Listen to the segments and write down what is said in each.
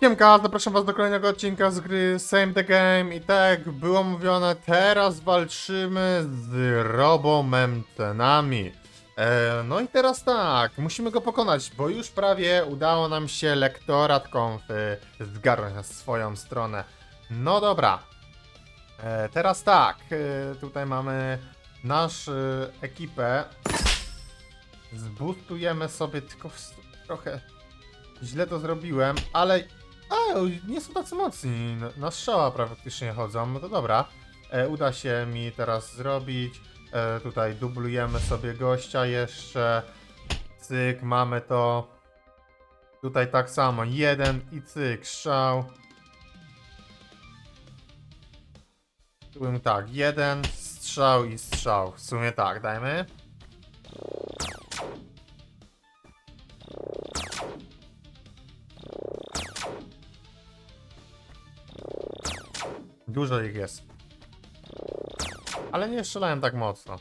Siemka, zapraszam was do kolejnego odcinka z gry Same the Game i tak było mówione, teraz walczymy z Robomemtenami. E, no i teraz tak, musimy go pokonać, bo już prawie udało nam się lektorat konfy zgarnąć na swoją stronę. No dobra, e, teraz tak, e, tutaj mamy nasz e, ekipę. Zbustujemy sobie tylko w, trochę źle to zrobiłem, ale a, nie są tacy mocni. Na- strzała praktycznie chodzą. No to dobra. E, uda się mi teraz zrobić. E, tutaj dublujemy sobie gościa jeszcze. Cyk, mamy to. Tutaj tak samo. Jeden i cyk, strzał. Tu tak, jeden strzał i strzał. W sumie tak, dajmy. Dużo ich jest. Ale nie strzelałem tak mocno.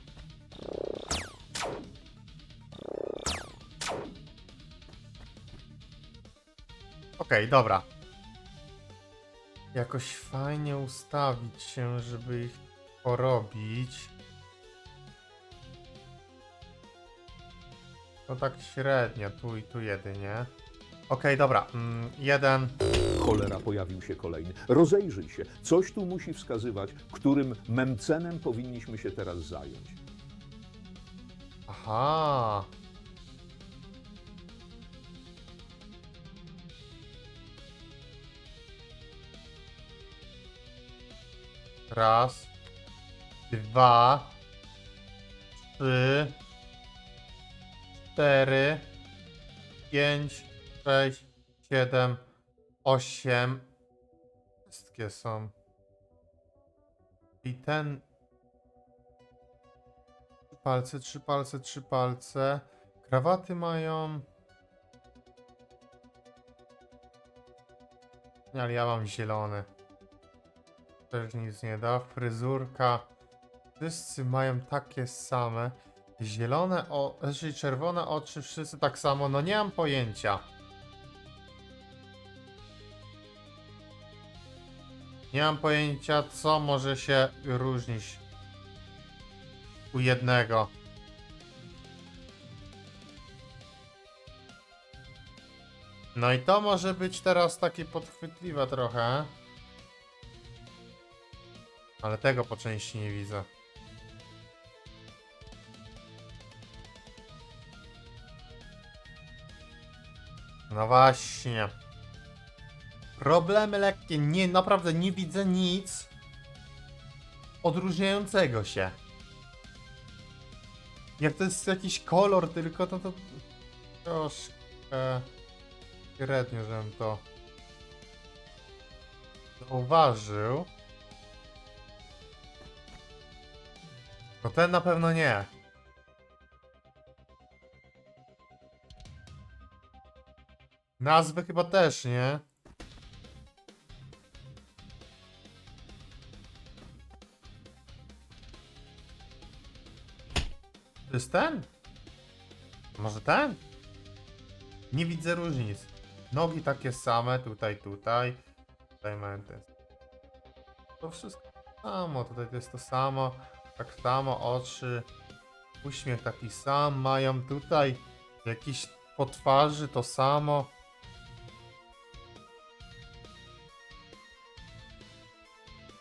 Okej, dobra. Jakoś fajnie ustawić się, żeby ich porobić. No tak średnio, tu i tu jedynie. Okej, dobra. Mm, jeden. Cholera, pojawił się kolejny. Rozejrzyj się. Coś tu musi wskazywać, którym memcenem powinniśmy się teraz zająć. Aha. Raz, dwa, trzy, cztery, pięć, sześć, siedem, osiem. Wszystkie są. I ten Trzy palce, trzy palce, trzy palce. Krawaty mają. Ale ja mam zielony. Też nic nie da. Fryzurka. Wszyscy mają takie same. Zielone, o, znaczy czerwone oczy, wszyscy tak samo. No nie mam pojęcia. Nie mam pojęcia, co może się różnić u jednego. No i to może być teraz takie podchwytliwe trochę. Ale tego po części nie widzę. No właśnie. Problemy lekkie. Nie, naprawdę nie widzę nic odróżniającego się. Jak to jest jakiś kolor tylko, to to troszkę średnio, żebym to zauważył. No ten na pewno nie. Nazwy chyba też nie. To jest ten? Może ten? Nie widzę różnic. Nogi takie same, tutaj, tutaj. Tutaj mamy ten. To wszystko samo, tutaj to jest to samo. Tak samo, oczy. Uśmiech taki sam mają tutaj. Jakiś po twarzy to samo.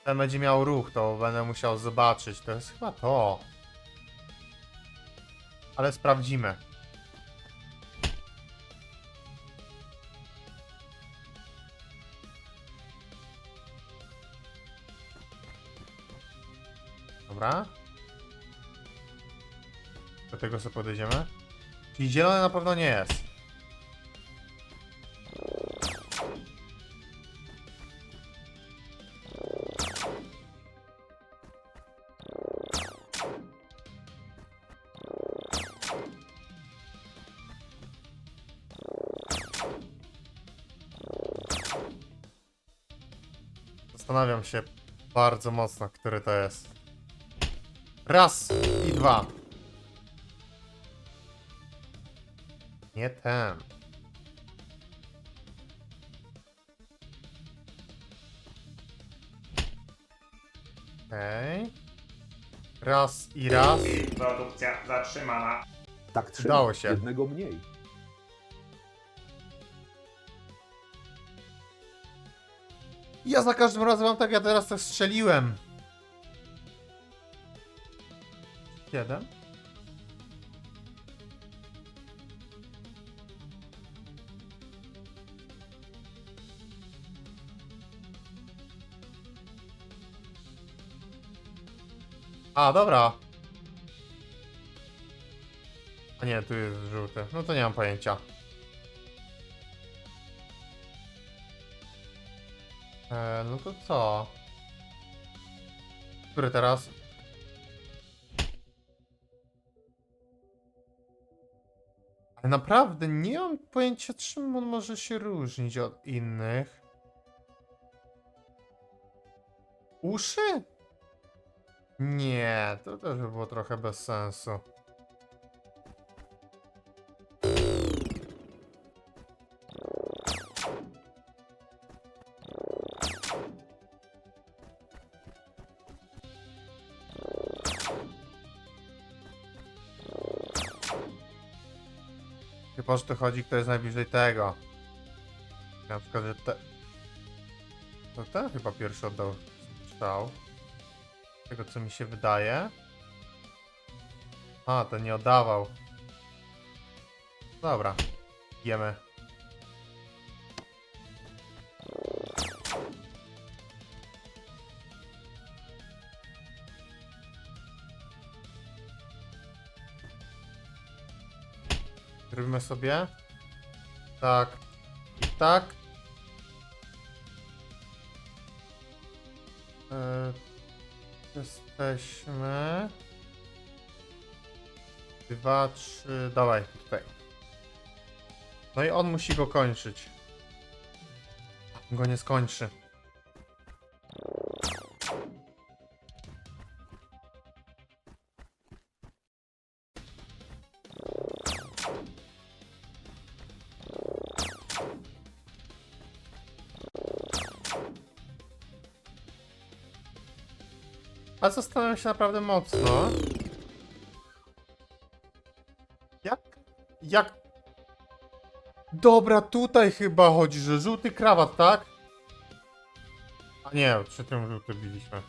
Ten będzie miał ruch, to będę musiał zobaczyć. To jest chyba to. Ale sprawdzimy. Dobra. Do tego sobie podejdziemy. Czyli zielone na pewno nie jest. Bardzo mocno, który to jest. Raz i dwa. Nie ten. Okej. Okay. Raz i raz. Produkcja zatrzymana. Tak trzeba. Dało się. Jednego mniej. Ja za każdym razem mam tak, ja teraz tak strzeliłem. Jeden. A, dobra. A nie, tu jest żółty. No to nie mam pojęcia. E, no to co? Który teraz? Ale naprawdę nie mam pojęcia, czym on może się różnić od innych. Uszy? Nie, to też by było trochę bez sensu. Że to chodzi, kto jest najbliżej tego. Na przykład, że te... To ten chyba pierwszy oddał strzał. Tego, co mi się wydaje. A, ten nie oddawał. Dobra. Jemy. Zrobimy sobie. Tak. I tak. E, jesteśmy. Dwa, trzy. Dawaj, tutaj. No i on musi go kończyć. Go nie skończy. A zastanawiam się naprawdę mocno. Jak? Jak? Dobra, tutaj chyba chodzi, że żółty krawat, tak? A nie, przed tym żółty biliśmy.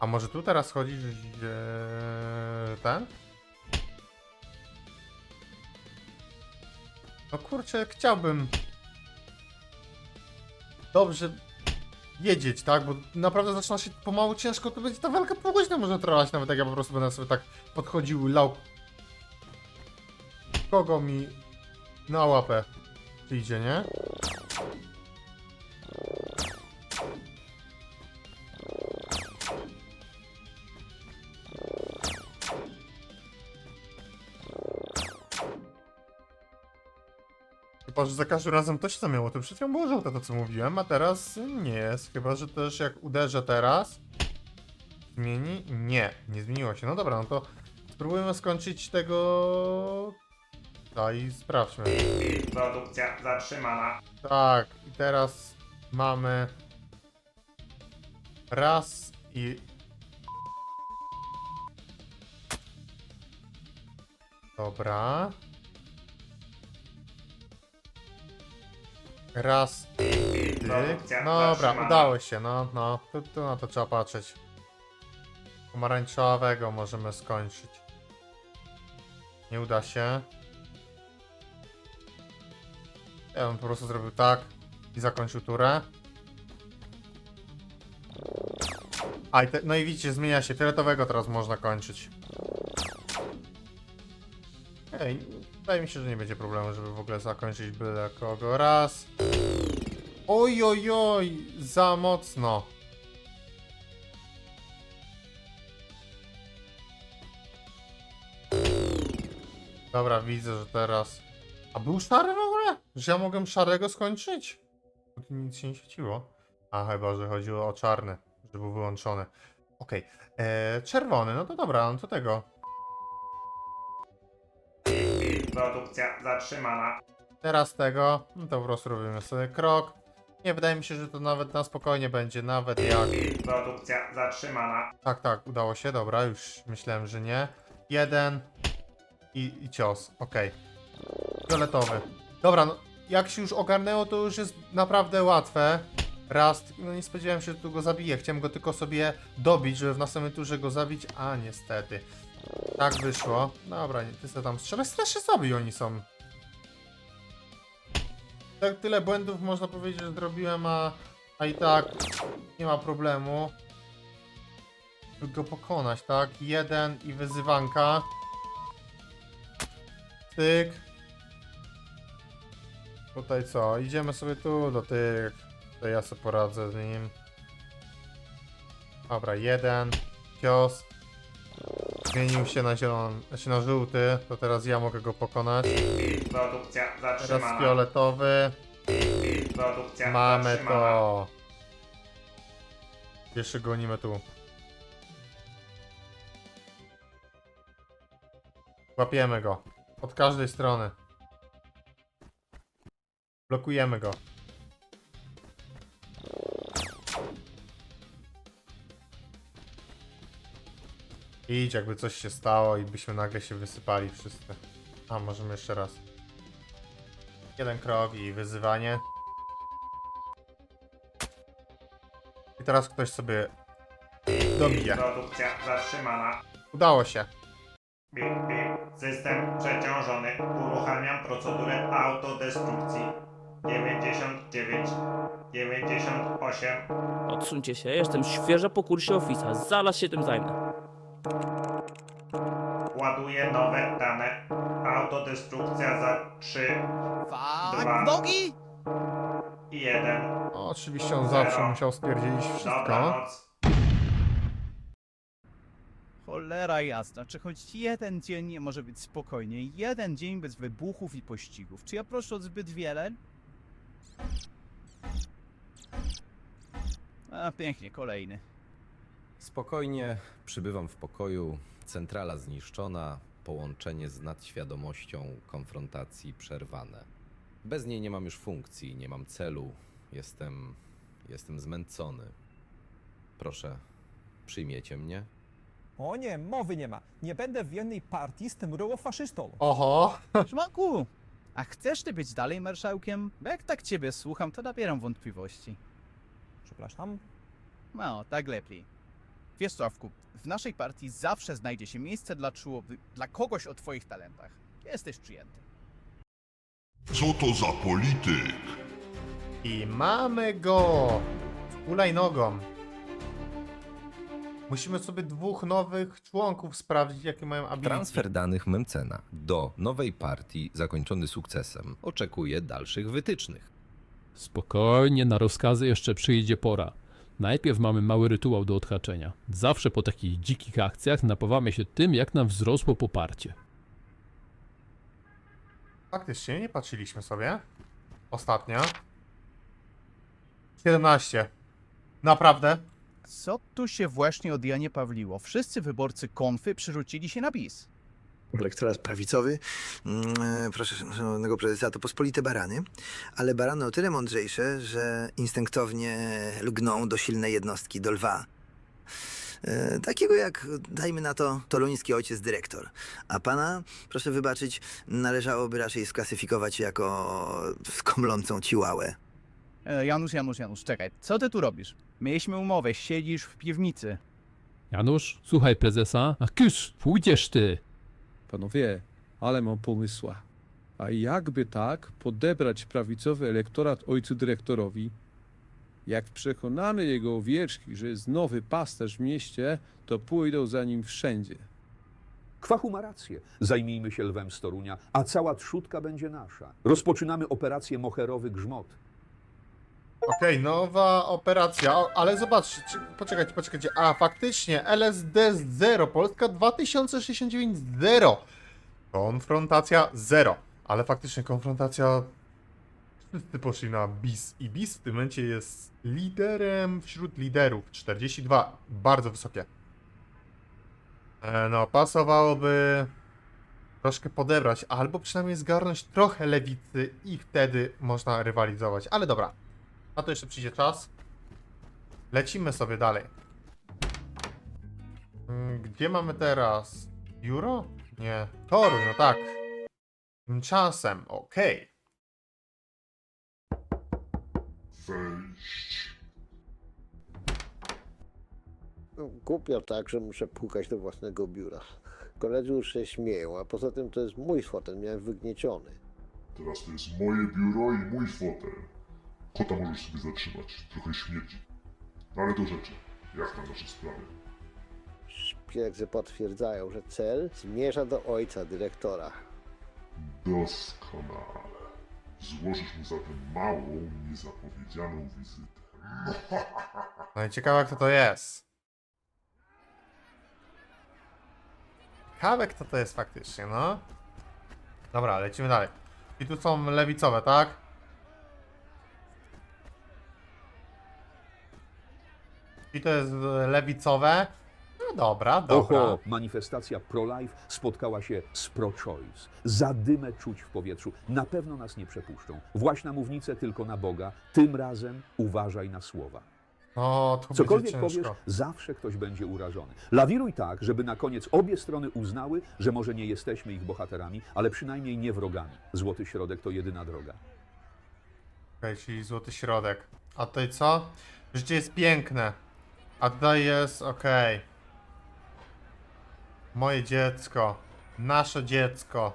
A może tu teraz chodzi, że że ten? No kurczę, chciałbym dobrze wiedzieć, tak? Bo naprawdę zaczyna się pomału ciężko, to będzie ta walka pół godziny może trwać, nawet jak ja po prostu będę sobie tak podchodził, lał kogo mi na łapę przyjdzie, nie? Chyba, że za każdym razem to się zamiało. To przed chwilą było żółte to, co mówiłem, a teraz nie jest. Chyba, że też jak uderzę teraz... Zmieni? Nie, nie zmieniło się. No dobra, no to spróbujmy skończyć tego... I sprawdźmy. Produkcja zatrzymana. Tak, i teraz mamy... Raz i... Dobra. Raz. Produkcja No dobra, zatrzymana. udało się, no, no. Tu, tu na to trzeba patrzeć. Pomarańczowego możemy skończyć. Nie uda się. Ja bym po prostu zrobił tak i zakończył turę. A, i te, no i widzicie, zmienia się. Fioletowego teraz można kończyć. Ej, wydaje mi się, że nie będzie problemu, żeby w ogóle zakończyć byle kogo. Raz. Oj, oj, oj, za mocno. Dobra, widzę, że teraz... A był szary w ogóle? Że ja mogłem szarego skończyć? Nic się nie świeciło. A chyba, że chodziło o czarny, że był wyłączony. Okej, eee, czerwony, no to dobra, no to tego. Produkcja zatrzymana. Teraz tego, no to po prostu robimy sobie krok. Nie, wydaje mi się, że to nawet na spokojnie będzie, nawet jak... Produkcja zatrzymana. Tak, tak, udało się, dobra, już myślałem, że nie. Jeden i, i cios, okej. Fioletowy. Dobra, no, jak się już ogarnęło, to już jest naprawdę łatwe. Raz, no nie spodziewałem się, że tu go zabiję. Chciałem go tylko sobie dobić, żeby w następnym turze go zabić, a niestety. Tak wyszło. Dobra, nie, ty sobie tam strzelaj. Strasznie słabi oni są. Tak tyle błędów można powiedzieć, że zrobiłem, a, a i tak nie ma problemu by go pokonać, tak? Jeden i wyzywanka. Tyk. Tutaj co? Idziemy sobie tu do tych. To ja sobie poradzę z nim. Dobra, jeden. Cios. Zmienił się na zielony, znaczy na żółty, to teraz ja mogę go pokonać. Produkcja Teraz zatrzymana. fioletowy. Produkcja Mamy zatrzymana. to. Jeszcze gonimy tu. Łapiemy go. Od każdej strony. Blokujemy go. Idź, jakby coś się stało i byśmy nagle się wysypali wszyscy. A, możemy jeszcze raz. Jeden krok i wyzywanie. I teraz ktoś sobie dobije. Produkcja zatrzymana. Udało się. Bip, bip. System przeciążony. Uruchamiam procedurę autodestrukcji. 99, 98, Odsuńcie się, jestem świeża po kursie Office'a, zaraz się tym zajmę. Ładuję nowe dane. Autodestrukcja za 3 Dwa. Fuck, nogi! i 1. No, oczywiście on zawsze musiał spierdzielić wszystko. Dobranoc. Cholera jasna, czy choć jeden dzień nie może być spokojnie? Jeden dzień bez wybuchów i pościgów. Czy ja proszę o zbyt wiele? A, pięknie, kolejny. Spokojnie, przybywam w pokoju, centrala zniszczona, połączenie z nadświadomością konfrontacji przerwane. Bez niej nie mam już funkcji, nie mam celu, jestem. jestem zmęczony. Proszę, przyjmiecie mnie? O nie, mowy nie ma. Nie będę w jednej partii z tym rurofaszystą. Oho! Szmaku! A chcesz ty być dalej marszałkiem? Bo jak tak ciebie słucham, to nabieram wątpliwości. Przepraszam. No, tak lepiej. Wiesz, Sławku, w naszej partii zawsze znajdzie się miejsce dla czułowy, dla kogoś o twoich talentach. Jesteś przyjęty. Co to za polityk? I mamy go! Hulajnogą. Musimy sobie dwóch nowych członków sprawdzić, jakie mają ability. Transfer danych Memcena do nowej partii zakończony sukcesem oczekuje dalszych wytycznych. Spokojnie, na rozkazy jeszcze przyjdzie pora. Najpierw mamy mały rytuał do odhaczenia. Zawsze po takich dzikich akcjach napawamy się tym, jak nam wzrosło poparcie. Faktycznie, nie patrzyliśmy sobie. Ostatnia. 17. Naprawdę? Co tu się właśnie od Janie Pawliło? Wszyscy wyborcy konfy przerzucili się na bis. Elektorat prawicowy, mm, e, proszę szanownego prezesa, to pospolite barany, ale barany o tyle mądrzejsze, że instynktownie lgną do silnej jednostki, do lwa. E, Takiego jak, dajmy na to, toluński ojciec dyrektor. A pana, proszę wybaczyć, należałoby raczej sklasyfikować jako skomlącą ciłałę. E, Janusz, Janusz, Janusz, czekaj, co ty tu robisz? Mieliśmy umowę, siedzisz w piwnicy. Janusz, słuchaj prezesa. A kysz, pójdziesz ty. Panowie, ale mam pomysła. A jakby tak podebrać prawicowy elektorat ojcu dyrektorowi? Jak przekonamy jego owieczki, że jest nowy pasterz w mieście, to pójdą za nim wszędzie. Kwachu ma rację. Zajmijmy się lwem z Torunia, a cała trzódka będzie nasza. Rozpoczynamy operację Moherowy Grzmot. Okej, nowa operacja, ale zobaczcie, poczekajcie, poczekajcie, a faktycznie LSD 0, Polska 2069 0, konfrontacja 0, ale faktycznie konfrontacja, wszyscy poszli na BIS i BIS w tym momencie jest liderem wśród liderów, 42, bardzo wysokie. E, no, pasowałoby troszkę podebrać, albo przynajmniej zgarnąć trochę lewicy i wtedy można rywalizować, ale dobra. A to jeszcze przyjdzie czas. Lecimy sobie dalej. Mm, Gdzie mamy teraz? Biuro? Nie. Toruń, no tak. Tymczasem, okej. Wejść. No, Głupio tak, że muszę pukać do własnego biura. Koledzy już się śmieją, a poza tym to jest mój fotel, miałem wygnieciony. Teraz to jest moje biuro i mój fotel. Kota możesz sobie zatrzymać. Trochę śmierdzi. No ale do rzeczy. Jak tam nasze sprawy? Szpiegzy potwierdzają, że cel zmierza do ojca dyrektora. Doskonale. Złożysz mu zatem małą, niezapowiedzianą wizytę. No i ciekawe kto to jest. Ciekawe kto to jest faktycznie, no. Dobra, lecimy dalej. I tu są lewicowe, tak? I to jest e, lewicowe. No dobra, dobra. Oho, manifestacja pro-life spotkała się z pro-choice. Zadymę czuć w powietrzu. Na pewno nas nie przepuszczą. Właś na mównicę tylko na Boga. Tym razem uważaj na słowa. O, to Cokolwiek będzie powiesz, ciężko. zawsze ktoś będzie urażony. Lawiruj tak, żeby na koniec obie strony uznały, że może nie jesteśmy ich bohaterami, ale przynajmniej nie wrogami. Złoty środek to jedyna droga. Okej, czyli złoty środek. A tutaj co? Życie jest piękne. A tutaj jest, okej. Moje dziecko. Nasze dziecko.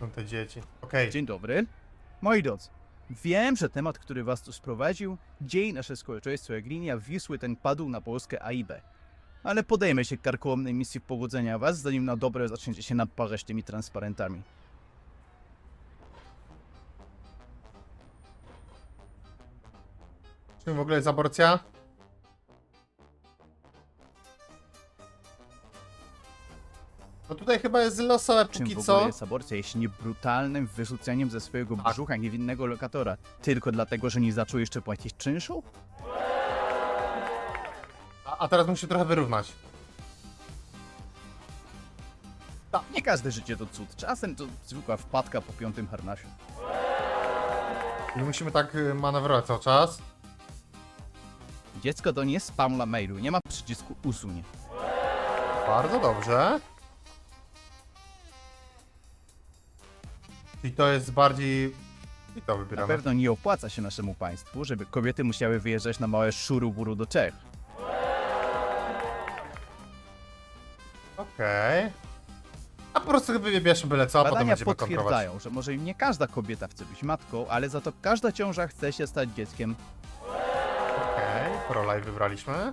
Są te dzieci. Okej. Dzień dobry. Moi drodzy, wiem, że temat, który was tu sprowadził, dzieje nasze społeczeństwo jak linia Wisły, ten padł na Polskę A i B. Ale podejmę się karkołomnej misji powodzenia was, zanim na dobre zaczniecie się naparzać tymi transparentami. Czym w ogóle jest aborcja? No tutaj chyba jest losowe Czym póki w ogóle co. jest aborcja, jeśli nie brutalnym wyrzuceniem ze swojego Tak. brzucha niewinnego lokatora, tylko dlatego, że nie zaczął jeszcze płacić czynszu? A, a teraz musi trochę wyrównać. Nie każde życie to cud, czasem to zwykła wpadka po piątym harnasie. I musimy tak y, manewrować cały czas. Dziecko to nie spam dla mailu, nie ma przycisku usunie. Bardzo dobrze. I to jest bardziej... I to Na wybieramy. pewno nie opłaca się naszemu państwu, żeby kobiety musiały wyjeżdżać na małe szuru-buru do Czech. Okej. A po prostu wybierzmy byle co, a potem Badania będziemy kontrolować. potwierdzają, że może nie każda kobieta chce być matką, ale za to każda ciąża chce się stać dzieckiem. ProLife wybraliśmy.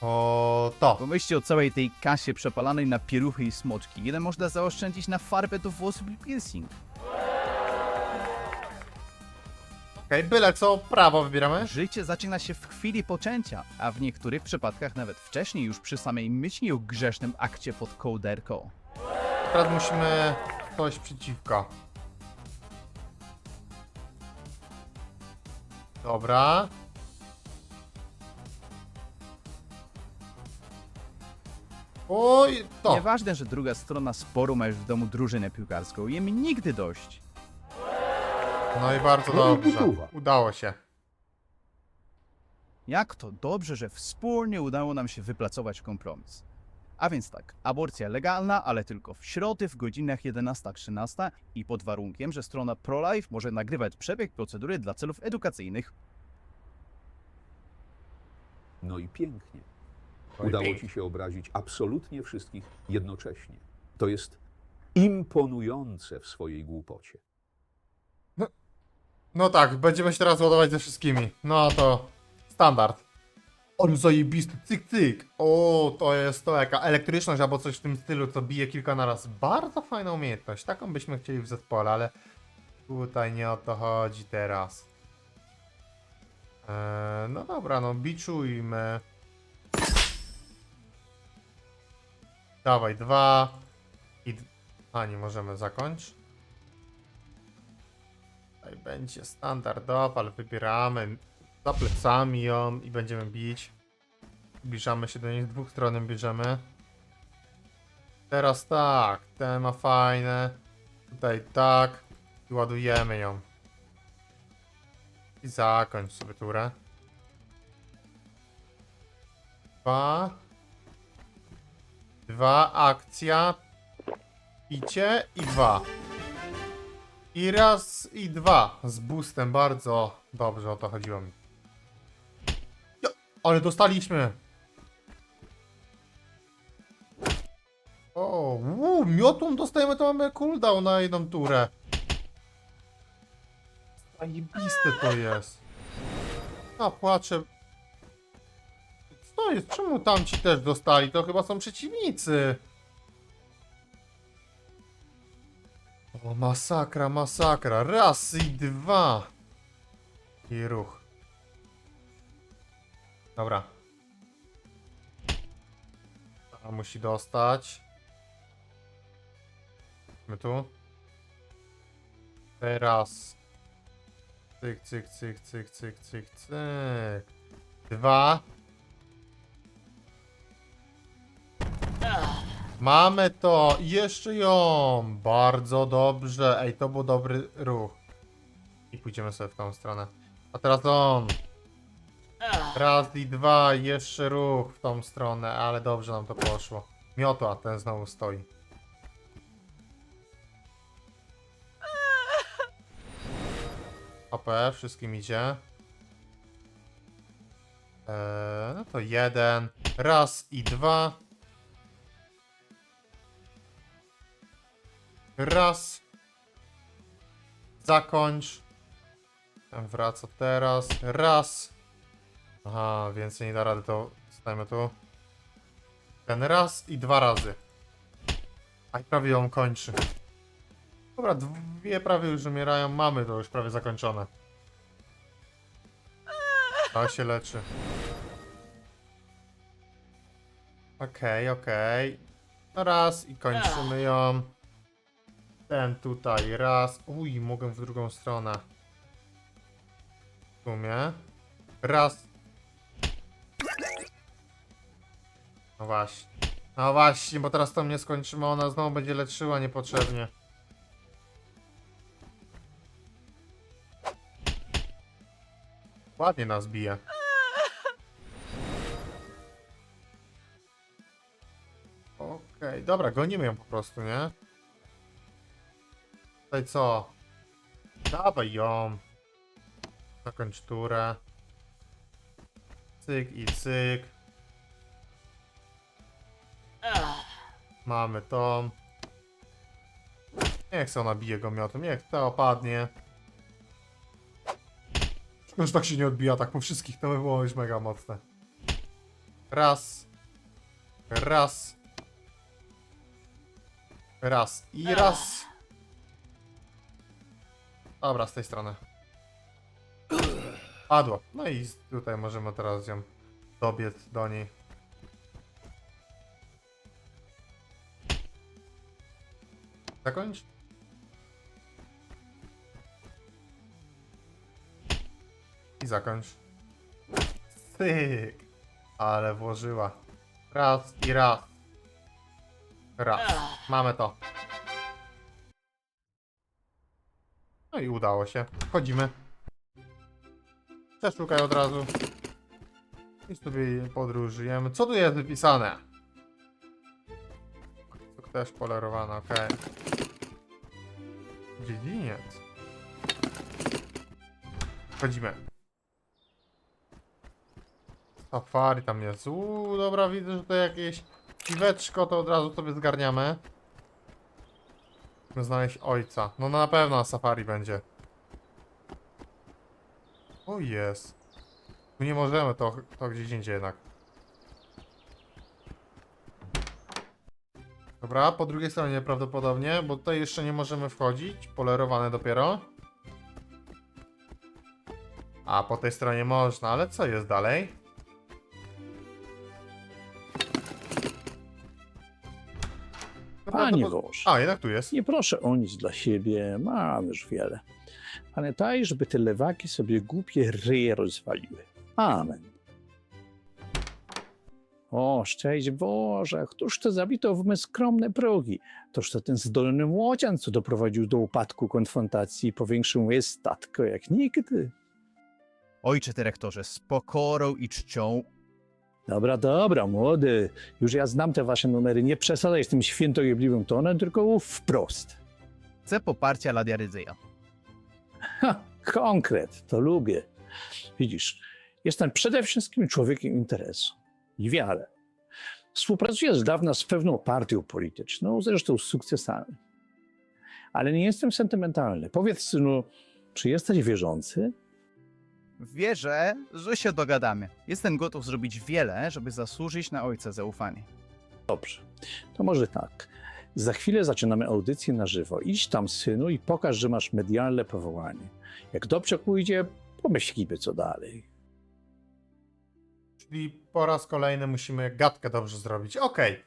O to. Pomyślcie o całej tej kasie przepalanej na pieluchy i smoczki. Ile można zaoszczędzić na farbę do włosów i piercing? Okej, byle co, prawo wybieramy. Życie zaczyna się w chwili poczęcia, a w niektórych przypadkach nawet wcześniej, już przy samej myśli o grzesznym akcie pod kołderką. Teraz musimy coś przeciwko. Dobra. Oj, to. Nieważne, że druga strona sporu ma już w domu drużynę piłkarską, jem nigdy dość. No i bardzo dobrze. Udało się. Jak to dobrze, że wspólnie udało nam się wypracować kompromis. A więc tak, aborcja legalna, ale tylko w środy w godzinach 11-13 i pod warunkiem, że strona ProLife może nagrywać przebieg procedury dla celów edukacyjnych. No i pięknie. No Udało ci się obrazić absolutnie wszystkich jednocześnie. To jest imponujące w swojej głupocie. No tak, będziemy się teraz ładować ze wszystkimi. No to standard. On zajebisty, cyk cyk. O, to jest to jaka elektryczność albo coś w tym stylu, co bije kilka naraz. Bardzo fajna umiejętność. Taką byśmy chcieli w zespole, ale tutaj nie o to chodzi teraz. Eee, no dobra, no biczujmy. Dawaj, dwa. I... A, nie możemy zakończyć. Tutaj będzie standardowa, ale wybieramy za plecami ją i będziemy bić. Zbliżamy się do niej z dwóch stron, bierzemy. Teraz tak, ten ma fajne. Tutaj tak. I ładujemy ją. I zakończ sobie turę. Dwa. Dwa, akcja. Icie i dwa. I raz, i dwa. Z boostem, bardzo dobrze o to chodziło mi. Ale dostaliśmy. O, uu, miotą dostajemy, to mamy cooldown na jedną turę. Zajebiste to jest. A, płaczę. Co jest? Czemu tamci też dostali? To chyba są przeciwnicy. O, masakra, masakra. Raz i dwa. I ruch. Dobra. A musi dostać. My tu. Teraz. Cyk, cyk, cyk, cyk, cyk, cyk, cyk. Dwa. Mamy to! Jeszcze ją! Bardzo dobrze. Ej, to był dobry ruch. I pójdziemy sobie w tą stronę. A teraz on. Raz i dwa, jeszcze ruch w tą stronę, ale dobrze nam to poszło. Miotła, ten znowu stoi. OP, wszystkim idzie. Eee, no to jeden. Raz i dwa. Raz. Zakończ. Wraca teraz. Raz. Aha, więcej nie da rady, to stajemy tu. Ten raz i dwa razy. A i prawie ją kończy. Dobra, dwie prawie już umierają. Mamy to już prawie zakończone. To się leczy. Okej, okej. No raz i kończymy ją. Ten tutaj, raz. Uj, mogę w drugą stronę. W sumie. Raz. No właśnie. No właśnie, bo teraz to mnie skończymy, ona znowu będzie leczyła niepotrzebnie. Ładnie nas bije. Okej, dobra, gonimy ją po prostu, nie? Tutaj co? Dawaj ją. Zakończ turę. Cyk i cyk. Mamy to. Niech se ona bije go miotem, niech to opadnie. Szkoda, że tak się nie odbija, tak po wszystkich, to by było już mega mocne. Raz. Raz. Raz. I raz. Dobra, z tej strony. Padło. No i tutaj możemy teraz ją dobiec do niej. Zakończ. I zakończ. Tyk. Ale włożyła. Raz i raz. Raz. Mamy to. No i udało się. Wchodzimy. Przeszukaj od razu. I sobie podróżujemy. Co tu jest wypisane? Też polerowane, okej. Dziedziniec. Wchodzimy. Safari tam jest. Uuu, dobra, widzę, że to jakieś piweczko, to od razu sobie zgarniamy. Musimy znaleźć ojca. No na pewno na safari będzie. O jest. Tu nie możemy, to, to gdzieś indziej jednak. Dobra, po drugiej stronie prawdopodobnie, bo tutaj jeszcze nie możemy wchodzić. Polerowane dopiero. A po tej stronie można, ale co jest dalej? Panie Boże, A, jednak tu jest. nie proszę o nic dla siebie, mam już wiele. Pamiętaj, żeby te lewaki sobie głupie ryje rozwaliły. Amen. O, szczęść Boże, któż to zabito w me skromne progi? Toż to ten zdolny młodzian, co doprowadził do upadku konfrontacji i powiększył moje statko jak nigdy. Ojcze dyrektorze, z pokorą i czcią Dobra, dobra, młody. Już ja znam te wasze numery. Nie przesadzaj z tym świętojebliwym tonem, tylko mów wprost. chcę poparcia dla Diaryzeja. Ha, konkret, to lubię. Widzisz, jestem przede wszystkim człowiekiem interesu i wiary. Współpracuję z dawna z pewną partią polityczną, zresztą z sukcesami. Ale nie jestem sentymentalny. Powiedz, synu, czy jesteś wierzący? Wierzę, że się dogadamy. Jestem gotów zrobić wiele, żeby zasłużyć na ojca zaufanie. Dobrze, to może tak. Za chwilę zaczynamy audycję na żywo. Idź tam, synu, i pokaż, że masz medialne powołanie. Jak dobrze pójdzie, pomyślimy, co dalej. Czyli po raz kolejny musimy gadkę dobrze zrobić. Okej.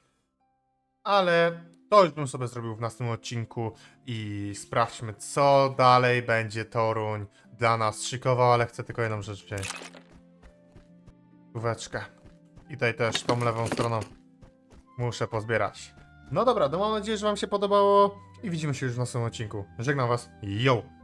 Ale to już bym sobie zrobił w następnym odcinku i sprawdźmy, co dalej będzie Toruń dla nas szykował, ale chcę tylko jedną rzecz wziąć. Główeczkę. I tutaj też tą lewą stroną muszę pozbierać. No dobra, no mam nadzieję, że wam się podobało i widzimy się już w następnym odcinku. Żegnam was. Yo!